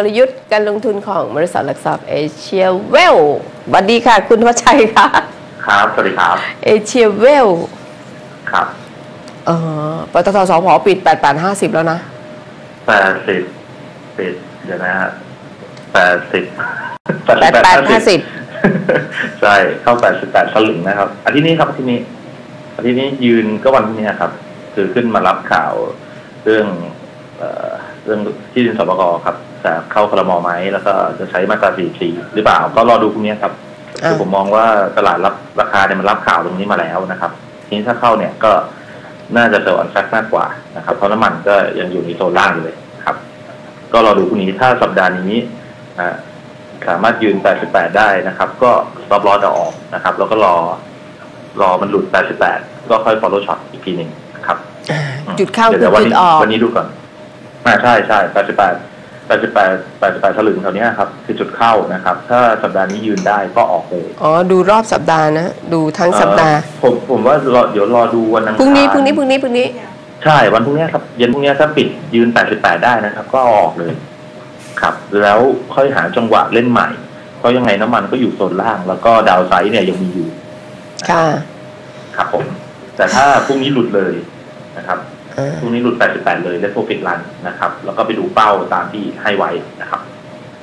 กลยุทธ์การลงทุนของบริษัทหลักทรัพย์เอเชียเวลสวัสดีค่ะ คุณทวชชัยค่ะครับ สวัสดีครับ เอเชียเวลครับเอ่อปตทสพปิด8850แล้วนะแปดสิบปิดเดี๋ยวนะฮะแปดสิบ8850ใช่ เข้าแปดสิบแปดสลึงนะครับอาทิตย์นี้ครับอาทิตย์นี้อาทิตย์นี้ยืนก็วันพรุ่งนี้ครับ คือขึ้นมารับข่าวเรื่อง เอ่อเรื่องที่ดินสปกครับจะเข้าคลมไหมแล้วก็จะใช้มาตราสี่สี่หรือเปล่าก็รอดูพรุ่งนี้ครับอ่าคือผมมองว่าตลาดรับราคาเนี่ยมันรับข่าวตรงนี้มาแล้วนะครับ ทีนี้ถ้าเข้าเนี่ยก็น่าจะเซลล์ออนแฟกมากกว่านะครับ เพราะน้ำมันก็ยังอยู่ในโซนล่างอยู่เลยครับ ก็รอดูพรุ่งนี้ถ้าสัปดาห์นี้อ่าสามารถยืน 88 ได้นะครับ ก็รอบรอจะออกนะครับ แล้วก็รอรอมันหลุด 88 ก็ค่อย follow shot อีกทีหนึ่งครับ จุดเข้าดี๋ยวคือดี๋ยววันจุดนี้ออกวันนี้ดูก่อน อ่าใช่ใช่แปดสิบแปดแปดสิบแปดแปดสิบแปดสลึงแถวเนี้ยครับ คือจุดเข้านะครับ ถ้าสัปดาห์นี้ยืนได้ก็ออกเลยอ๋อ ดูรอบสัปดาห์นะ ดูทั้งสัปดาห์เอ่อผมผมว่ารอเดี๋ยวรอดูวันอังคารพรุ่งนี้พรุ่งนี้พรุ่งนี้พรุ่งนี้ ใช่วันพรุ่งนี้ครับ เย็นพรุ่งนี้ถ้าปิดยืนแปดสิบแปดได้นะครับ ก็ออกเลย ครับ แล้วค่อยหาจังหวะเล่นใหม่ เพราะยังไงน้ำมันก็อยู่โซนล่าง แล้วก็ดาวไซด์เนี่ยยังมีอยู่ค่ะครับผม แต่ถ้าพรุ่งนี้หลุดเลยนะครับ อ่าพรุ่งนี้หลุด 88 เลยและโปรฟิตรันนะครับ แล้วก็ไปดูเป้าตามที่ให้ไว้นะครับ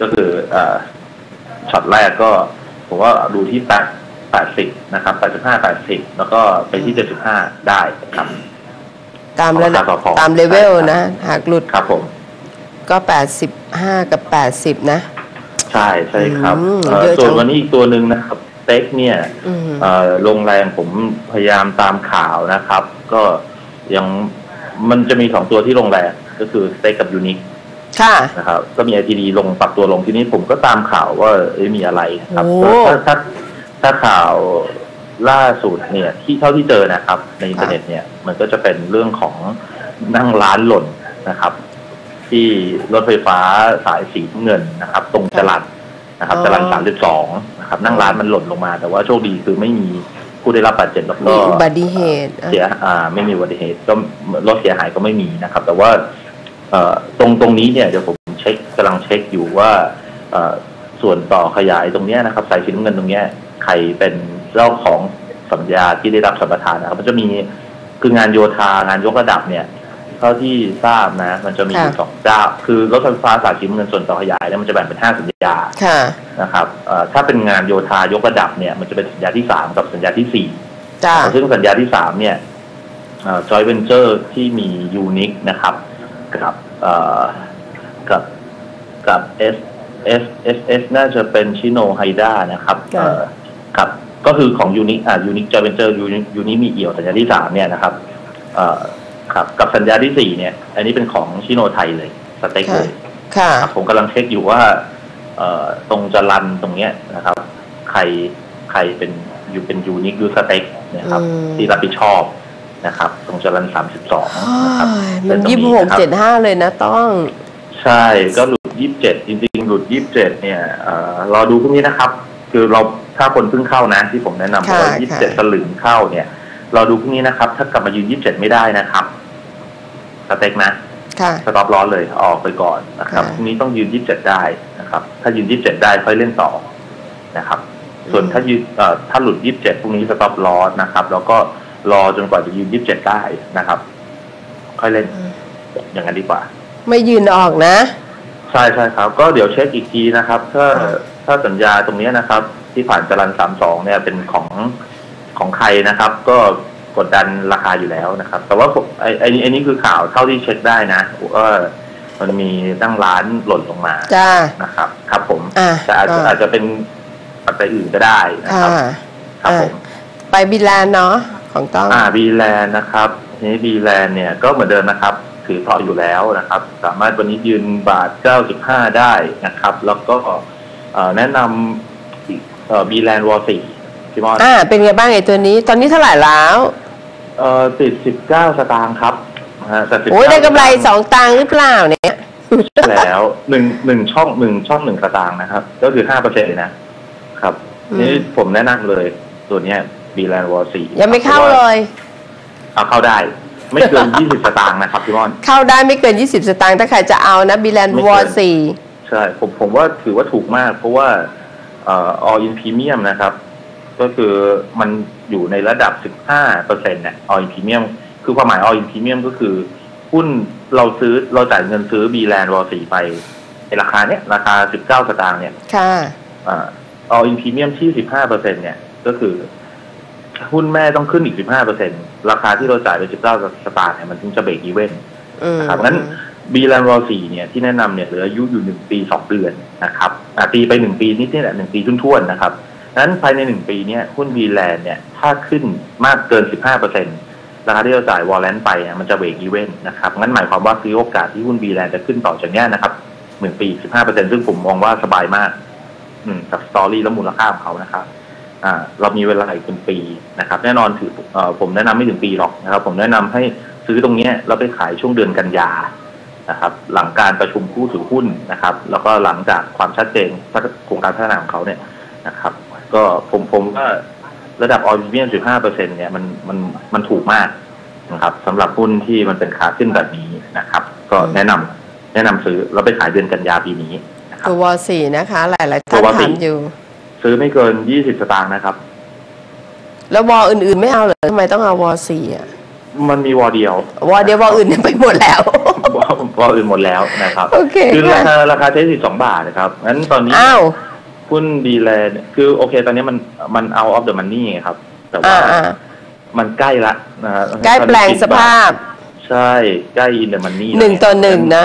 ก็คือเอ่อช็อตแรกก็ผมว่าดูที่8 80 นะครับ 85 80 แล้วก็ไปที่ 75 ได้ครับ ตามระดับราคาพอๆตามเลเวลใช่ครับนะ หากหลุดครับผม ก็ 85 กับ 80 นะ ใช่ใช่ครับอืมเอ่อเยอะจังส่วนวันนี้อีกตัวหนึ่งนะครับเต็กเนี่ยอืมเอ่อโรงแรมผมพยายามตามข่าวนะครับ ก็ยัง มันจะมีสองตัวที่โรงแรมก็คือสเต็กกับยูนิคค่ะนะครับก็มี ITD ลงปรับตัวลงทีนี้ผมก็ตามข่าวว่าเอ๊ะมีอะไรครับโอ้ถ้าถ้าถ้าข่าวล่าสุดเนี่ย ที่เท่าที่เจอนะครับ ในอินเทอร์เน็ตเนี่ย มันก็จะเป็นเรื่องของนั่งร้านหล่นนะครับ ที่รถไฟฟ้าสายสีน้ำเงินนะครับ ตรงจรัญนะครับจรัญสามสิบสองนะครับ นั่งร้านมันหล่นลงมา แต่ว่าโชคดีคือไม่มี ผู้ได้รับบาดเจ็บแล้วมีก็อุบัติเหตุอะเสียอ่าไม่มีอุบัติเหตุ ก็รถเสียหายก็ไม่มีนะครับ แต่ว่าเอ่อตรงตรงนี้เนี่ยเดี๋ยวผมเช็คกำลังเช็คอยู่ว่าเอ่อส่วนต่อขยายตรงเนี้ยนะครับ สายสีน้ำเงินตรงเนี้ยใครเป็นเจ้าของสัญญาที่ได้รับสัมปทานนะครับมันจะมีคืองานโยธางานยกระดับเนี่ย เท่าที่ทราบนะ มันจะมีอยู่ค่ะสองเจ้าคือรถไฟฟ้าสายสีน้ำเงินส่วนต่อขยายเนี่ยมันจะแบ่งเป็นห้าสัญญาค่ะนะครับเอ่อถ้าเป็นงานโยธายกระดับเนี่ยมันจะเป็นสัญญาที่สามกับสัญญาที่สี่จ้าซึ่งสัญญาที่สามเนี่ยจอยเวนเจอร์ที่มียูนิคนะครับกับเอ่อกับกับ S S S S น่าจะเป็นชิโนไฮด้านะครับค่ะเอ่อกับก็คือของยูนิคอ่ายูนิคจอยเวนเจอร์ยูนิคยูนิคมีเอี่ยวสัญญาที่สามเนี่ยนะครับเอ่อ ครับ กับสัญญาที่สี่เนี่ย อันนี้เป็นของชิโนไทยเลยสเต็กเลยค่ะครับผมกำลังเช็คอยู่ว่า เอ่อตรงจรันตรงเนี้ยนะครับ ใครใครเป็นอยู่เป็นยูนิคยูสเต็กนะครับอืมที่รับผิดชอบนะครับ ตรงจรันสามสิบสองนะครับโอ้ยมันเป็ตรงยี่สิบหกนะครับเจ็ดห้าเลยนะต้อง ใช่ก็หลุดยี่สิบเจ็ดจริงๆ หลุดยี่สิบเจ็ดเนี่ยเอ่อรอดูพรุ่งนี้นะครับ คือเราถ้าคนเพิ่งเข้านะ ที่ผมแนะนำค่ะว่ายี่สิบเจ็ดค่ะสลึงเข้าเนี่ยรอดูพรุ่งนี้นะครับ ถ้ากลับมายืนยี่สิบเจ็ดไม่ได้นะครับ สเต็กนะค่ะสต็อปร้อนเลยออกไปก่อนนะครับค่ะพรุ่งนี้ต้องยืน27ได้นะครับ ถ้ายืน27ได้ค่อยเล่นต่อนะครับ ส่วนถ้ายืนเอ่อถ้าหลุด27พรุ่งนี้สต็อปร้อนนะครับ แล้วก็รอจนกว่าจะยืน27ได้นะครับ ค่อยเล่นอย่างนั้นดีกว่า ไม่ยืนออกนะ ใช่ใช่ครับ ก็เดี๋ยวเช็คอีกทีนะครับ ถ้าถ้าสัญญาตรงเนี้ยนะครับ ที่ผ่านจรันสามสองเนี่ยเป็นของของใครนะครับ ก็ กดดันราคาอยู่แล้วนะครับ แต่ว่าผมไอ้ไอ้นี่ไอ้นี่คือข่าวเท่าที่เช็คได้นะว่ามันมีตั้งร้านหล่นลงมาจ้านะครับ ครับผมอะแต่อาจจะก็อาจจะเป็นปัจจัยอื่นก็ได้นะค่ะครับครับผมไปบิลแลนด์เนาะของต้องอ่าบีแลนนะครับทีนี้บีแลนเนี่ยก็เหมือนเดิมนะครับ ถือต่ออยู่แล้วนะครับ สามารถวันนี้ยืนบาท 95 ได้นะครับ แล้วก็เอ่อแนะนำบีแลนวอสี่พี่มอนอ่าเป็นไงบ้างไอ้ตัวนี้ ตอนนี้เท่าไหร่แล้ว เอ่อติด19สตางค์ครับนะฮะแต่19โอ้ยได้กำไรสองตังค์หรือเปล่าเนี่ยแล้วหนึ่งหนึ่งช่องหนึ่งช่องหนึ่งสตางค์นะครับ ก็คือห้าเปอร์เซ็นต์เลยนะครับอืมนี่ผมแนะนำเลย ตัวเนี้ยบีแลนวอสี่ยังไม่เข้าเลย เอาเข้าได้ ไม่เกิน20สตางค์นะครับพี่มอน เข้าได้ไม่เกิน 20 สตางค์ถ้าใครจะเอานะบิลแลนด์ไม่วเกิอน สี่ใใช่ผมผมว่าถือว่าถูกมาก เพราะว่าเอ่อ all in premium นะครับ ก็คือมันอยู่ในระดับ 15เปอร์เซ็นต์เนี่ย all in premium คือความหมาย all in premium ก็คือ หุ้นเราซื้อเราจ่ายเงินซื้อ B land w 4ไปในราคาเนี้ยราคา 19 สตางค์เนี่ยค่ะอ่า all in premium ที่ 15เปอร์เซ็นเนี่ยก็คือ หุ้นแม่ต้องขึ้นอีก 15เปอร์เซ็นราคาที่เราจ่ายไป 19 สตางค์เนี่ยมันถึงจะเบรกอีเวนอืมนะครับงั้นบีแลนด์วอลสี่เนี่ยที่แนะนำเนี่ยเหลืออายุอยู่หนึ่งปีสองเดือนนะครับอะตีไปหนึ่งปีนิดนี่แหละหนึ่งปีทุ่นๆนะครับ นั้นภายในหนึ่งปีเนี่ยหุ้นบีแลนด์เนี่ยถ้าขึ้นมากเกินสิบห้าเปอร์เซ็นต์ราคาที่เราจ่ายวอลเลนไปมันจะเบรกอีเวนต์นะครับงั้นหมายความว่าคือโอกาสที่หุ้นบีแลนด์จะขึ้นต่อจากนี้นะครับหนึ่งปีสิบห้าเปอร์เซ็นต์ซึ่งผมมองว่าสบายมาก อืมจากสตอรี่และมูลค่าของเขานะครับ อ่า เรามีเวลาอีกเป็นปีนะครับ แน่นอนถือเอ่อผมแนะนำไม่ถึงปีหรอกนะครับ ผมแนะนำให้ซื้อตรงเนี้ยเราไปขายช่วงเดือนกันยานะครับ หลังการประชุมผู้ถือหุ้นนะครับ แล้วก็หลังจากความชัดเจนโครงการพัฒนาของเขาเนี่ยนะครับ ก็ผมผมว่าระดับออ r ิเมียม15เปอร์เซ็นเนี่ยมันมันมันถูกมากนะครับสำหรับหุ้นที่มันเป็นขาขึ้นแบบนี้นะครับ ก็แนะนำแนะนำซื้อแล้วไปขายเดือนกันยาปีนี้นะครับตัววอสี่นะคะ หลายๆตัท่านววสี่ถามอยู่ ซื้อไม่เกิน20สตางค์นะครับ แล้ววออื่น ๆ ไม่เอาเหรอทำไมต้องเอาวอสี่อะมันมีวอเดียว วอเดียววออื่นไปหมดแล้ววอวออื่นหมดแล้วนะครับ โอเคคือราค่ะคาราคาใช้สิบสองบาทนะครับงั้นตอนนี้อ้าว หุ้นดีแลนด์คือโอเค ตอนนี้มันมันเอาออฟเดอะมันนี่ครับ แต่ว่าอ่าอ่า มันใกล้ละนะฮะใกล้แปลงสภาพ ใช่ใกล้อินเดอะมันนี่หนึ่งต่อหนึ่งนะ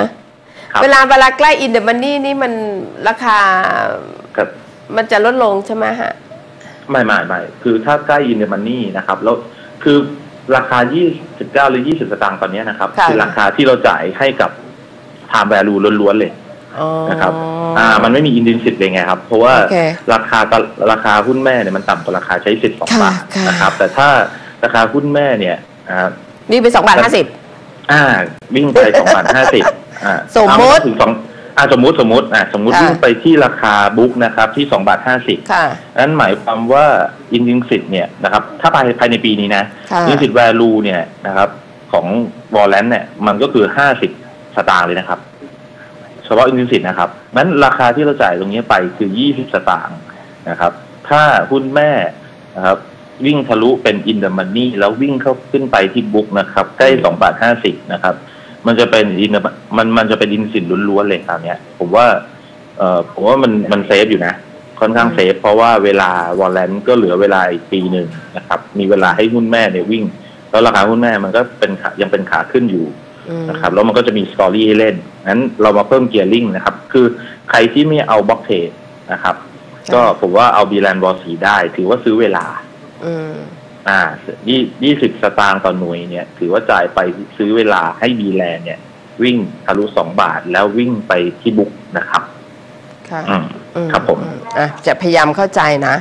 ครับเวลาเวลาใกล้อินเด m มันนี่นี่มันราคา ครับมันจะลดลงใช่ไหมฮะ ไม่ไม่ไม่คือถ้าใกล้อินเดอะมันนี่นะครับ แล้วคือราคา 29 หรือ 20 สตางค์ตอนนี้นะครับค่ะคือราคาที่เราจ่ายให้กับ time value ล้วนๆเลยอ๋อ นะครับ อ่า มันไม่มีอินดิสิตเลยไงครับ เพราะว่าโอเคราคาตะราคาหุ้นแม่เนี่ยมันต่ำกว่าราคาใช้สิทธิ์สองค่ะบาทค่ะนะครับ แต่ถ้าราคาหุ้นแม่เนี่ยอ่านี่ไปสองบาทห้าสิบอ่า วิ่งไปสองบาทห้าสิบอ่าสมมุติเอาถึงสองอ่าสมมุติสมมุติอ่าสมมุติค่ะวิ่งไปที่ราคาบุ๊กนะครับที่สองบาทห้าสิบค่ะนั้นหมายความว่าอินดิสิตเนี่ยนะครับ ถ้าภายภายในปีนี้นะค่ะอินดิสิตแวลูเนี่ยนะครับ ของวอลเลนเนี่ยมันก็คือห้าสิบสตางค์เลยนะครับ เฉพาะอินดิสิตนะครับนั้นราคาที่เราจ่ายตรงนี้ไปคือยี่สิบสตางค์นะครับ ถ้าหุ้นแม่นะครับวิ่งทะลุเป็นอินเด m มันนี่แล้ววิ่งเข้าขึ้นไปที่บุ๊กนะครับ ใกล้สองบาทห้าสิบนะครับ มันจะเป็นอินมันมันจะเป็นอินสินล้วนๆเลยคราวเนี้ยผมว่าเอ่อผมว่ามันมันเซฟอยู่นะ ค่อนข้างเซฟ เพราะว่าเวลาวอลเลนก็เหลือเวลาอีกปีหนึ่งนะครับ มีเวลาให้หุ้นแม่เนี่ยวิ่ง แล้วราคาหุ้นแม่มันก็เป็นขายังเป็นขาขึ้นอยู่อืม นะครับแล้วมันก็จะมีสตอรี่ให้เล่นงั้นเรามาเพิ่มเกียร์ลิงนะครับ คือใครที่ไม่เอาบล็อกเทรดนะครับค่ะก็ผมว่าเอาบีแลนด์บอสีได้ ถือว่าซื้อเวลาอืมอ่ายี่ยี่สิบสตางค์ต่อหน่วยเนี่ย ถือว่าจ่ายไปซื้อเวลาให้บีแลนด์เนี่ย วิ่งทะลุสองบาทแล้ววิ่งไปที่บุ๊กนะครับค่ะอืมอืครับผมอือะจะพยายามเข้าใจนะ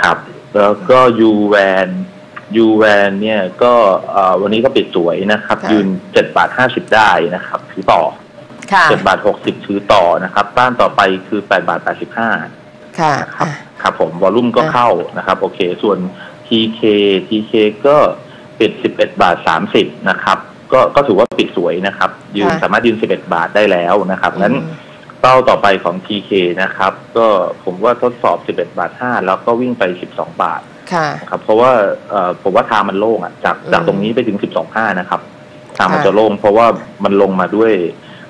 ครับ แล้วก็ยูแวน ยูแวนเนี่ยก็เอ่อวันนี้ก็ปิดสวยนะครับค่ะยืนเจ็ดบาทห้าสิบได้นะครับถือต่อค่ะเจ็ดบาทหกสิบถือต่อนะครับต้านต่อไปคือแปดบาทแปดสิบห้าค่ะอะครับผมวอลลุ่มก็อะเข้านะครับ โอเค ส่วน TK TK ก็ปิดสิบเอ็ดบาทสามสิบนะครับ ก็ก็ถือว่าปิดสวยนะครับ ยืนสามารถยืนสิบเอ็ดบาทได้แล้วนะครับงั้นอืมเป้าต่อไปของ TK นะครับ ก็ผมว่าทดสอบ 11 บาท 5 แล้วก็วิ่งไป 12 บาท ค่ะนะครับเพราะว่าเอ่อผมว่าทางมันโล่งอะจากอืมจากตรงนี้ไปถึง12 5นะครับ ทางมันค่ะจะโล่งเพราะว่ามันลงมาด้วย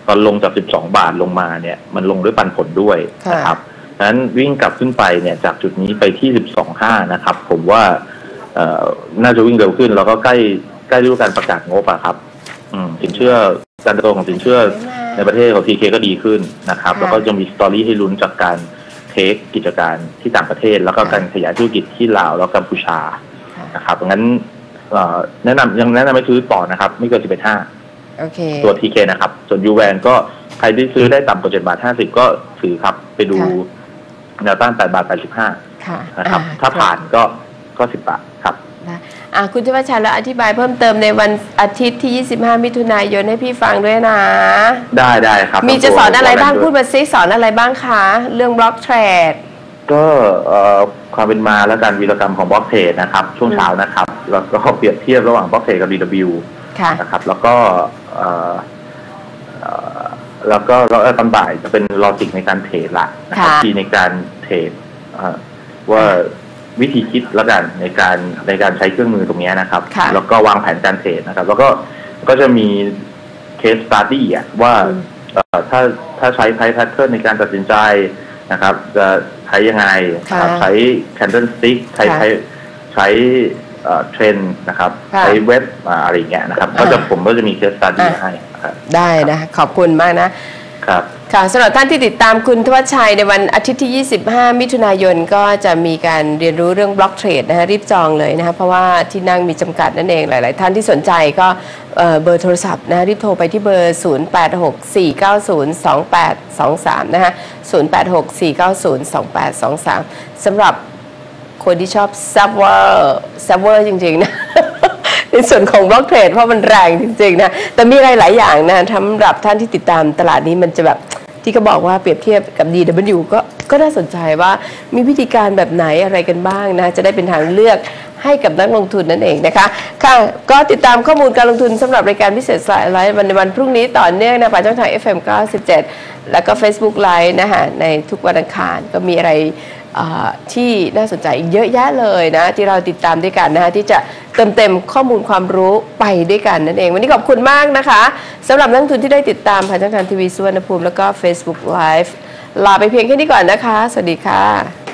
ตอนลงจาก12บาทลงมาเนี่ย มันลงด้วยปันผลด้วยนะครับดังนั้นวิ่งกลับขึ้นไปเนี่ยจากจุดนี้ไปที่12 5นะครับ ผมว่าเอ่อน่าจะวิ่งเร็วขึ้น แล้วก็ใกล้ใกล้ฤดูการประกาศงบอะครับอืมสินเชื่อการเติบโตของสินเชื่อในประเทศของทีเคก็ดีขึ้นนะครับค่ะแล้วก็ยังมีสตอรี่ให้ลุ้นจากการ เทคกิจการที่ต่างประเทศ แล้วก็ค่ะการขยายธุรกิจที่ลาวแล้วกัมพูชาค่ะนะครับงั้นเอ่อแนะนำยังแนะนำให้ซื้อต่อนะครับ ไม่เกิน11.5โอเคตัวทีเคนะครับ ส่วนยูแวนก็ใครที่ซื้อได้ต่ำกว่า7บาท50ก็ถือครับ ไปดูค่ะแนวต้าน8บาท85ค่ะนะครับอ่ถ้าผ่านก็ก็10บาทครับได้อะ คุณทวชชัยแล้วอธิบายเพิ่มเติมในวันอาทิตย์ที่ 25 มิถุนายนให้พี่ฟังด้วยนะ ได้ได้ครับ มีจะสอนอะไรบ้างตัวพูดมาซิสอนอะไรบ้างคะ เรื่องบล็อกเทรดก็เอ่อความเป็นมาและการวีรกรรมของบล็อกเทรดนะครับ ช่วงเช้านะครับ แล้วก็เปรียบเทียบระหว่างบล็อกเทรดกับ DW ค่ะนะครับ แล้วก็เอ่อเอ่อแล้วก็แล้วตอนบ่ายจะเป็นลอจิกในการเทรดละนะครับค่ะทีในการเทรดอ่าว่า วิธีคิดแล้วกันในการในการใช้เครื่องมือตรงเนี้ยนะครับค่ะแล้วก็วางแผนการเทรดนะครับ แล้วก็ก็จะมีเคสสต u d ดี้อะว่าอืมเอ่อถ้าถ้าใช้ไพ่แพทเทิร์นในการตัดสินใจนะครับ จะใช้ยังไงนะครับค่ะใช้ candle stick ใช้ค่ะใช้ใช้เทรนนะครับค่ะใช้เว็บอ่าอะไรอย่างเงี้ยนะครับอ่าก็จะผมก็จะมีเคสสต u d ดี้อ่าให้นะครับได้นะ ขอบคุณมากนะ ครับค่ะสำหรับท่านที่ติดตามคุณทวัชชัยในวันอาทิตย์ที่ 25 มิถุนายนก็จะมีการเรียนรู้เรื่องบล็อกเทรดนะฮะรีบจองเลยนะคะเพราะว่าที่นั่งมีจำกัดนั่นเองหลาย ๆ ท่านที่สนใจก็เเบอร์โทรศัพท์นะรีบโทรไปที่เบอร์ 0864902823 นะคะ0864902823สำหรับคนที่ชอบซับเวอร์ซับเวอร์จริง ๆ นะ ในส่วนของบล็อกเทรดเพราะมันแรงจริงๆนะแต่มีอะไรหลายอย่างนะสำหรับท่านที่ติดตามตลาดนี้มันจะแบบที่เขาบอกว่าเปรียบเทียบกับ DW ก็ก็น่าสนใจว่ามีวิธีการแบบไหนอะไรกันบ้างนะจะได้เป็นทางเลือกให้กับนักลงทุนนั่นเองนะคะ ค่ะ ก็ติดตามข้อมูลการลงทุนสำหรับรายการพิเศษสายไลฟ์วันในวันพรุ่งนี้ต่อเนื่องนะผ่านช่องทาง FM 97 แล้วก็ Facebook Live นะคะในทุกวันอังคารก็มีอะไร ที่น่าสนใจอีกเยอะแยะเลยนะ ที่เราติดตามด้วยกันนะคะที่จะเติมเต็มข้อมูลความรู้ไปด้วยกันนั่นเอง วันนี้ขอบคุณมากนะคะสำหรับนักทุนที่ได้ติดตามผ่านช่องทางทีวีสุวรรณภูมิแล้วก็ Facebook Live ลาไปเพียงแค่นี้ก่อนนะคะ สวัสดีค่ะ